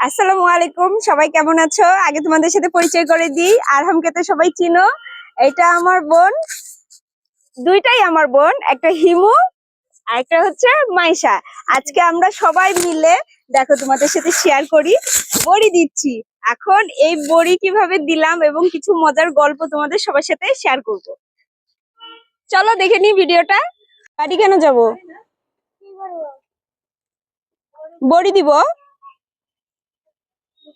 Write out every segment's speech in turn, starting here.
আসসালামু আলাইকুম, সবাই কেমন আছো? আগে তোমাদের সাথে পরিচয় করে দিই। আরহামকে তো সবাই চিনো। এটা আমার বোন। দুইটাই আমার বোন, একটা হিমু আর একটা হচ্ছে মাইশা। আজকে আমরা সবাই মিলে, দেখো তোমাদের সাথে শেয়ার করি, বড়ি দিচ্ছি। এখন এই বড়ি কীভাবে দিলাম এবং কিছু মজার গল্প তোমাদের সবার সাথে শেয়ার করব। চলো দেখে নি ভিডিওটা। বাড়ি কেন যাব? বড়ি দিব?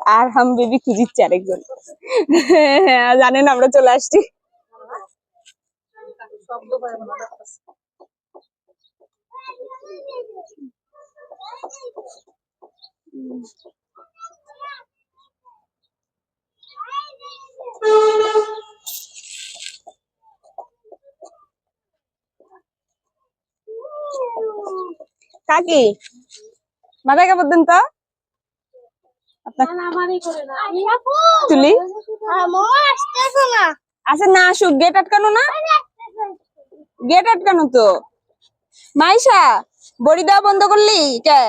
আর হাম বেবি খুঁজিচ্ছে আরেকজন? জানেন আমরা চলে আসছি। কাকি মাথায় কাপড় দেন তো? তুলি? না। আচ্ছা না আসুক গেট আটকানো না? গেট আটকানো তো। মাইশা বড়ি দেওয়া বন্ধ করলি? কে?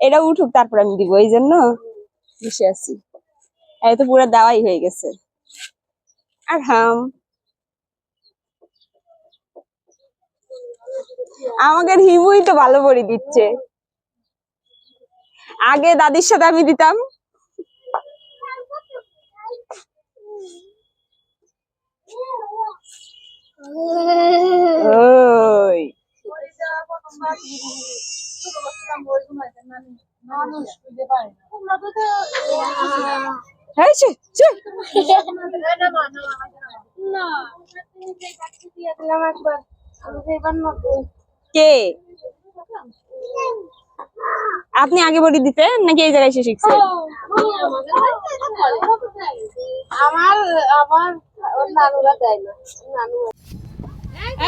এটা উঠুক তারপর আমি দিব এই জন্য বসে আছি। এই তো পুরো দেওয়াই হয়ে গেছে। আর হাম। আমাদের হিমুই তো ভালো বড়ি দিচ্ছে। আগে দাদির সাথে আমি দিতাম। ছে। কে? আপনি আগে বড়ি দিতেন নাকি এই জায়গায় এসে শিখছেন? আমার আমার নানুরা দেয় না নানু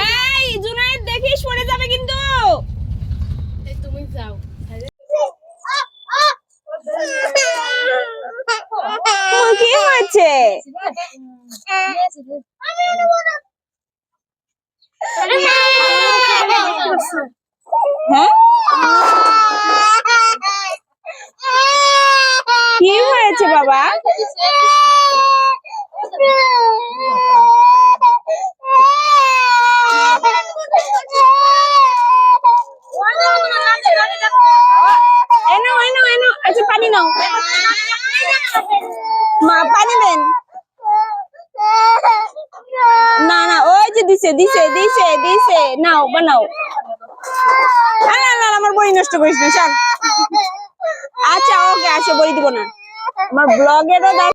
এই জুনাইদ দেখিস পড়ে যাবে কিন্তু। তুমি যাও। কি হয়েছে হ্যাঁ কি হয়েছে বাবা এনো এনো এনো আচ্ছা পানি নাও মা পানি দেন না না ওই যে দিছে দিছে দিছে দিছে নাও বানাও আরে বই নষ্ট করিস না আচ্ছা ওকে আসো বলে দিব না। আমার ব্লগেরও